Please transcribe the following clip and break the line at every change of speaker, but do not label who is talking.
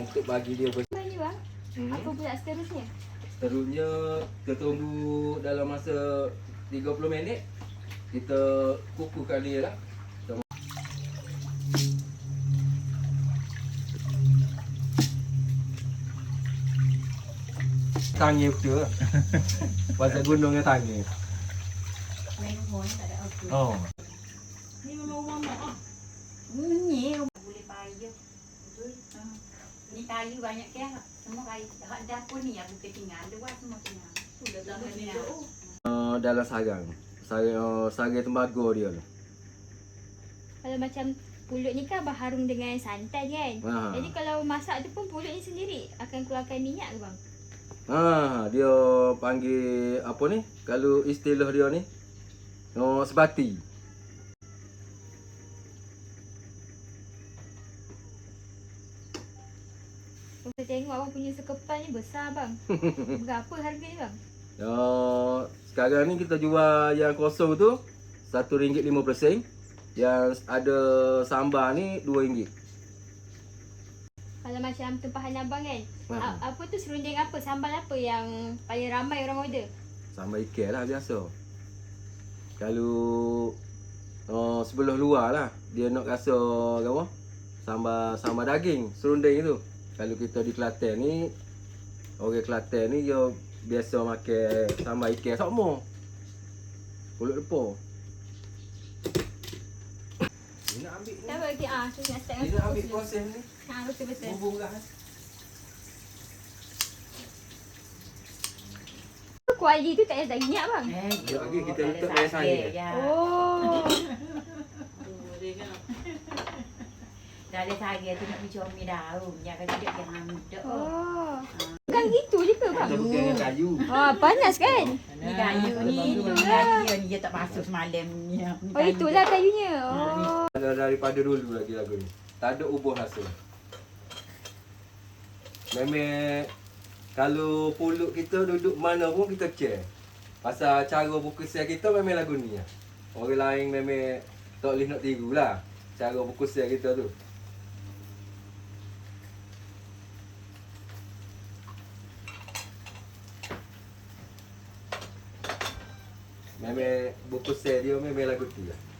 untuk bagi dia bersih.
Bang?
Hmm.
Apa pula seterusnya?
Seterusnya kita tunggu dalam masa 30 minit. Kita kukuhkan dia lah. Tangi betul lah. Pasal tangi.
Tak ada apa.
Oh.
Ni memang rumah mak ah. Bunyi boleh payah. Betul. Ha. Ni kayu banyak ke? Semua kayu. Hak dapur ni yang bukan tinggal. Luar semua tinggal. Sudah tak ada.
Uh, dalam sarang. Sarang, uh, sarang tembaga dia tu.
Kalau macam pulut ni kan berharum dengan santan kan?
Ha.
Jadi kalau masak tu pun pulut ni sendiri akan keluarkan minyak ke bang?
Ha, dia panggil apa ni? Kalau istilah dia ni, oh, sebati.
Tengok abang punya sekepal ni besar bang. Berapa harga ni bang?
Uh, sekarang ni kita jual yang kosong tu RM1.50 Yang ada sambal ni RM2
Kalau macam tempahan abang kan?
Ha.
A- apa tu serunding apa? Sambal apa yang paling ramai orang order?
Sambal ikan lah biasa Kalau uh, sebelah luar lah Dia nak rasa apa? Sambal, sambal daging, serunding tu Kalau kita di Kelantan ni Orang Kelantan ni dia biasa makan sambal ikan sama Pulut Dia nak ambil ni
Tak bagi ah, tu nak start
Dia nak ambil proses ni
Ha, betul betul.
Bubur lah
Kuali tu tak ada tak minyak bang.
Eh,
Sekejap lagi kita letak air
sakit,
sangat.
ya.
Oh.
Dah ada saya tu nak pergi comel daun. Jangan tidak jangan muda.
Oh. Kan gitu je ke?
Kita bukan dengan kayu
Ah, panas kan?
Ni kayu ni, ni dia tak masuk semalam ni.
Oh,
kayu
itulah
dia.
kayunya.
Ha.
Oh.
Ada daripada dulu lagi lagu ni. Tak ada ubah rasa. Memang kalau pulut kita duduk mana pun kita check. Pasal cara berkusian kita memang lagu ni lah. Orang lain memang tak boleh nak tiru lah. Cara berkusian kita tu. Memang berkusian dia memang lagu tu lah.